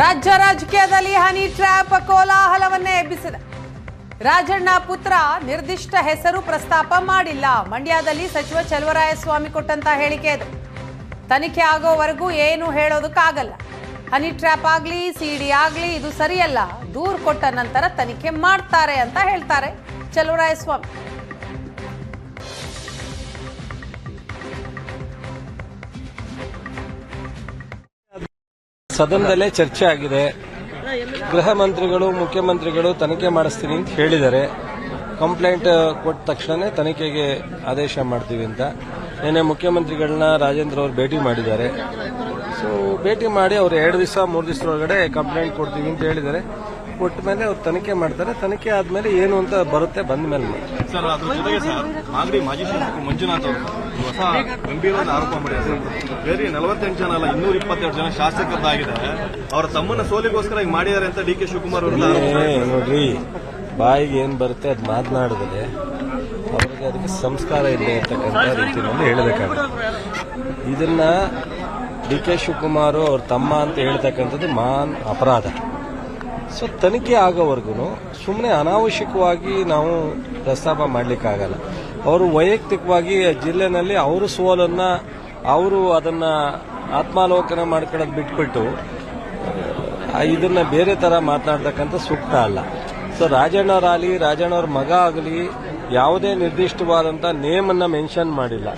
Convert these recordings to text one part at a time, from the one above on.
ರಾಜ್ಯ ರಾಜಕೀಯದಲ್ಲಿ honey trap ಕೋಲಾಹಲವನ್ನೇ ಎಬ್ಬಿಸಿದೆ. Rajanna ಪುತ್ರ ನಿರ್ದಿಷ್ಟ ಹೆಸರು ಪ್ರಸ್ತಾಪ ಮಾಡಿಲ್ಲ. ಮಂಡ್ಯದಲ್ಲಿ ಸಚಿವ ಚಲುವರಾಯಸ್ವಾಮಿ ಕೊಟ್ಟಂತ ಹೇಳಿಕೆ ಇದೆ ತನಿಖೆ ಆಗೋವರೆಗೂ ಏನು ಹೇಳೋದಕ್ಕಾಗಲ್ಲ. ಹನಿ ಟ್ರ್ಯಾಪ್ ಆಗಲಿ, ಸಿಡಿ ಆಗಲಿ, ಇದು ಸರಿಯಲ್ಲ. ದೂರು ಕೊಟ್ಟ ನಂತರ ತನಿಖೆ ಮಾಡ್ತಾರೆ ಅಂತ ಹೇಳ್ತಾರೆ ಚಲುವರಾಯಸ್ವಾಮಿ. ಸದನದಲ್ಲೇ ಚರ್ಚೆ ಆಗಿದೆ. ಗೃಹ ಮಂತ್ರಿಗಳು, ಮುಖ್ಯಮಂತ್ರಿಗಳು ತನಿಖೆ ಮಾಡಿಸ್ತೀನಿ ಅಂತ ಹೇಳಿದ್ದಾರೆ. ಕಂಪ್ಲೇಂಟ್ ಕೊಟ್ಟ ತಕ್ಷಣ ತನಿಖೆಗೆ ಆದೇಶ ಮಾಡ್ತೀವಿ ಅಂತ. ನಿನ್ನೆ ಮುಖ್ಯಮಂತ್ರಿಗಳನ್ನ ರಾಜೇಂದ್ರ ಅವರು ಭೇಟಿ ಮಾಡಿದ್ದಾರೆ. ಸೊ ಭೇಟಿ ಮಾಡಿ ಅವರು ಎರಡು ದಿವಸ, ಮೂರು ದಿವಸದೊಳಗಡೆ ಕಂಪ್ಲೇಂಟ್ ಕೊಡ್ತೀವಿ ಅಂತ ಹೇಳಿದ್ದಾರೆ. ಕೊಟ್ಟ ಮೇಲೆ ಅವ್ರು ತನಿಖೆ ಮಾಡ್ತಾರೆ. ತನಿಖೆ ಆದ್ಮೇಲೆ ಏನು ಅಂತ ಬರುತ್ತೆ ಬಂದ ಮೇಲೆ. ಸರ್ ಅದ್ರ ಜೊತೆಗೆ ಸರ್ ಮಾಗಡಿ ಮಾಜಿ ಶಾಸಕ ಮಂಜುನಾಥ್ ಅವರು ಹೊಸ ಗಂಭೀರವಾದ ಆರೋಪ ಮಾಡಿದ್ದಾರೆ ಬೇರೆ ನಲವತ್ತೆಂಟು ಜನ ಅಲ್ಲ ಇನ್ನೂರ ಇಪ್ಪತ್ತೆರಡು ಜನ ಅವರ ತಮ್ಮನ ಸೋಲಿಗೋಸ್ಕರ ಈಗ ಮಾಡಿದ್ದಾರೆ ಅಂತ ಡಿ ಕೆ ಶಿವಕುಮಾರ್ ಅವರು ನೋಡ್ರಿ ಬಾಯಿಗೆ ಏನ್ ಬರುತ್ತೆ ಅದು ಮಾತನಾಡಿದ್ರೆ ಅವ್ರಿಗೆ ಅದಕ್ಕೆ ಸಂಸ್ಕಾರ ಇದೆ ಅಂತಕ್ಕಂಥ ರೀತಿಯಲ್ಲಿ ಹೇಳಬೇಕಾಗುತ್ತೆ. ಇದನ್ನ ಡಿ ಕೆ ಶಿವಕುಮಾರ್ ಅವ್ರ ತಮ್ಮ ಅಂತ ಹೇಳ್ತಕ್ಕಂಥದ್ದು ಮಾನ್ ಅಪರಾಧ. ಸೊ ತನಿಖೆ ಆಗೋವರೆಗೂ ಸುಮ್ಮನೆ ಅನಾವಶ್ಯಕವಾಗಿ ನಾವು ಪ್ರಸ್ತಾಪ ಮಾಡಲಿಕ್ಕಾಗಲ್ಲ. ಅವರು ವೈಯಕ್ತಿಕವಾಗಿ ಜಿಲ್ಲೆನಲ್ಲಿ ಅವರು ಸೋಲನ್ನು, ಅವರು ಅದನ್ನು ಆತ್ಮಾಲೋಕನ ಮಾಡ್ಕೊಳ್ಳೋದು ಬಿಟ್ಬಿಟ್ಟು ಇದನ್ನು ಬೇರೆ ಥರ ಮಾತನಾಡ್ತಕ್ಕಂಥ ಸೂಕ್ತ ಅಲ್ಲ. ಸೊ ರಾಜಣ್ಣವರಾಗಲಿ ರಾಜಣ್ಣವ್ರ ಮಗ ಆಗಲಿ ಯಾವುದೇ ನಿರ್ದಿಷ್ಟವಾದಂಥ ನೇಮನ್ನು ಮೆನ್ಷನ್ ಮಾಡಿಲ್ಲ.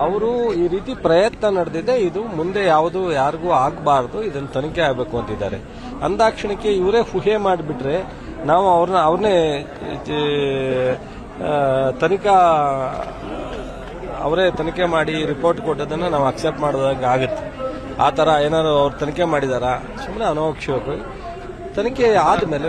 ಅವರು ಈ ರೀತಿ ಪ್ರಯತ್ನ ನಡೆದಿದೆ. ಇದು ಮುಂದೆ ಯಾವುದು ಯಾರಿಗೂ ಆಗಬಾರ್ದು. ಇದನ್ನು ತನಿಖೆ ಆಗಬೇಕು ಅಂತಿದ್ದಾರೆ. ಅಂದಾಕ್ಷಣಕ್ಕೆ ಇವರೇ ಊಹೆ ಮಾಡಿಬಿಟ್ರೆ ನಾವು ಅವ್ರನ್ನ ಅವ್ರನ್ನೇ ತನಿಖಾ, ಅವರೇ ತನಿಖೆ ಮಾಡಿ ರಿಪೋರ್ಟ್ ಕೊಟ್ಟದನ್ನು ನಾವು ಅಕ್ಸೆಪ್ಟ್ ಮಾಡೋದಾಗ ಆಗುತ್ತೆ. ಆ ಥರ ಏನಾದ್ರು ಅವ್ರು ತನಿಖೆ ಮಾಡಿದಾರಾ? ಸುಮ್ಮನೆ ಅನೋಕ್ಷ ತನಿಖೆ ಆದಮೇಲೆ